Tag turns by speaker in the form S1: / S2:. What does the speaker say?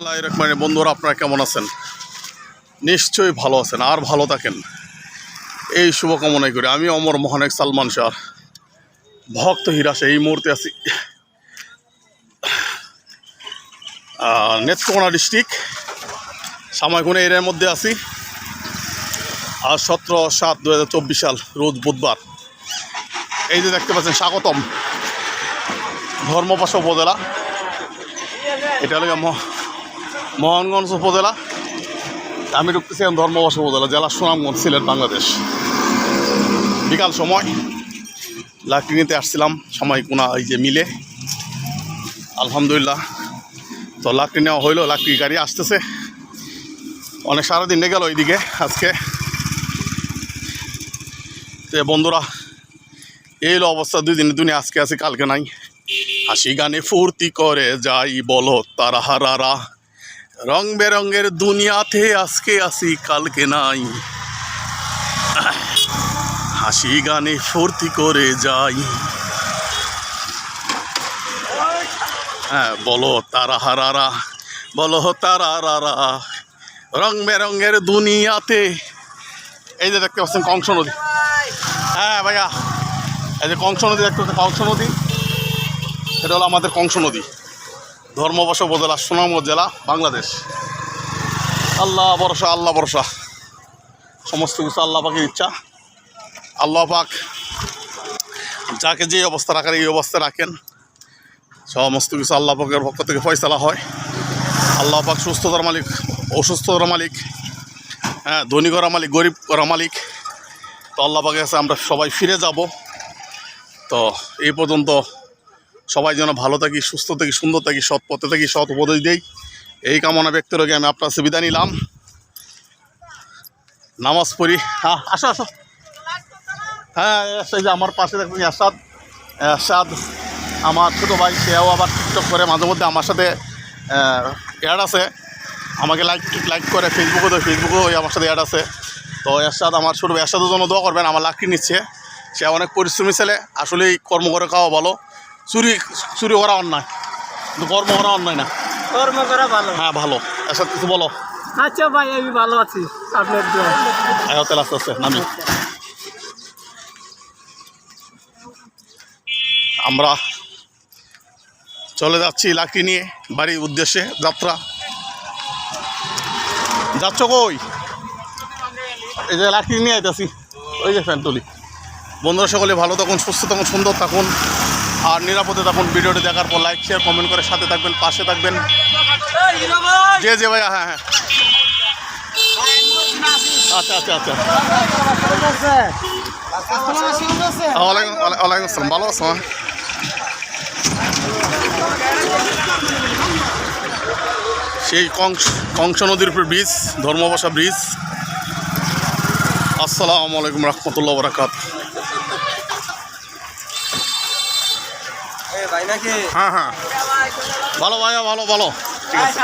S1: রহমানে, বন্ধুরা আপনারা কেমন আছেন? নিশ্চয়ই ভালো আছেন, আর ভালো থাকেন। এই শুভকামনাই করি। আমি অমর মহানেক সালমান শাহ। ভক্ত হিরাসে এই মুহূর্তে আছি। নেত্রকোনা ডিস্ট্রিক্ট সাময়িকোনা এরিয়ার মধ্যে আছি। আর সতেরো সাত দু সাল, রোজ বুধবার। এই যে দেখতে পাচ্ছেন, স্বাগতম। ধর্মপাশা উপজেলা। এটা হলো মোহনগঞ্জ উপজেলা। আমি ঢুকতেছি ধর্মবাস উপজেলা, জেলা সুনামগঞ্জ, সিলেট, বাংলাদেশ। বিকাল সময়। লাকড়ি নিতে আসছিলাম, সময় কোনা এই যে মিলে। আলহামদুলিল্লাহ। তো লাকড়ি নেওয়া হইল লাকড়ি গাড়ি আসতেছে। অনেক সারাদিন গেল ওইদিকে আজকে। তো বন্ধুরা, এই অবস্থা, দুই দিনে দুনিয়া, আজকে আছে, কালকে নাই। হাসি গানে ফুর্তি করে যাই বলো, তারা হারারা। রং বেরঙের দুনিয়াতে আজকে আসি, কালকে নাই। হাসি গানে ফুর্তি করে যাই। হ্যাঁ বলো তারা হারারা বলো তারা রারা রং বেরঙের দুনিয়াতে। এই যে দেখতে পাচ্ছেন কংস নদী। হ্যাঁ ভাইয়া, এই যে কংস নদী, দেখতে পাচ্ছেন কংস নদী? এটা হলো আমাদের কংস নদী। ধর্মবশ উপজেলা সুনামগঞ্জ জেলা বাংলাদেশ। আল্লাহ ভরসা আল্লাহ ভরসা। সমস্ত কিছু আল্লাহ পাকের ইচ্ছা। আল্লাহ পাক যাকে যে অবস্থা রাখার এই অবস্থা রাখেন। সমস্ত কিছু আল্লাহ পাকের পক্ষ থেকে ফয়সালা হয়। আল্লাহ পাক সুস্থতার মালিক, অসুস্থতার মালিক হ্যাঁ ধনী করা মালিক, গরিব করা মালিক। তো আল্লাহ পাকের কাছে আমরা সবাই ফিরে যাব। তো এই পর্যন্ত সবাই যেন ভালো থাকি, সুস্থ থাকি, সুন্দর থাকি, সৎ পথে থাকি, সৎ উপদেশ দেই। এই কামনা ব্যক্ত রেখে আমি আপনার সুবিধা নিলাম। নামাজ পড়ি। হ্যাঁ আসো আসো। হ্যাঁ এই যে আমার পাশে দেখবেন এরশাদ। এরশাদ, আমার ছোটো ভাই, সেও আবার টিকটক করে, মাঝে মধ্যে আমার সাথে অ্যাড আছে। আমাকে লাইক লাইক করে ফেসবুকে তো ফেসবুকেও আমার সাথে অ্যাড আছে। তো এরশাদ, আমার ছোটো এরশাদের জন্য দোয়া করবেন, আমার লাকড়ি নিচ্ছে। সে অনেক পরিশ্রমী ছেলে, আসলেই কর্ম করে খাওয়া ভালো। চুরি চুরি করা অন্যায়। কর্ম করা অন্যায় না।
S2: কর্ম করা ভালো।
S1: হ্যাঁ ভালো। এরশাদ কিছু বলো।
S2: আচ্ছা ভাই আমি ভালো আছি। আপনার
S1: আয়তেল আস্তে আস্তে নামি। আমরা চলে যাচ্ছি লাকড়ি নিয়ে বাড়ির উদ্দেশ্যে যাত্রা। যাচ্ছ কই? এই যে লাকড়ি নিয়ে আইতেছি। ওই যে ফ্যান তুলি। বন্ধুরা সকলে ভালো থাকুন সুস্থ থাকুন সুন্দর থাকুন। আর নিরাপদে থাকুন ভিডিওটি দেখার পর লাইক শেয়ার কমেন্ট করে সাথে থাকবেন, পাশে থাকবেন। যে যে ভাইয়া হ্যাঁ হ্যাঁ। আচ্ছা আচ্ছা আচ্ছা। ওয়ালাইকুম ওয়ালাই- ওয়ালাইকুম আসসালাম। ভালো আছো? সেই কংস কংস নদীর উপর ব্রিজ, ধর্মবাসা ব্রিজ। আসসালামু আলাইকুম রহমতুল্লাহ বরাকাত
S2: তাই নাকি?
S1: হ্যাঁ হ্যাঁ। ভালো ভাইয়া ভালো ভালো। ঠিক আছে।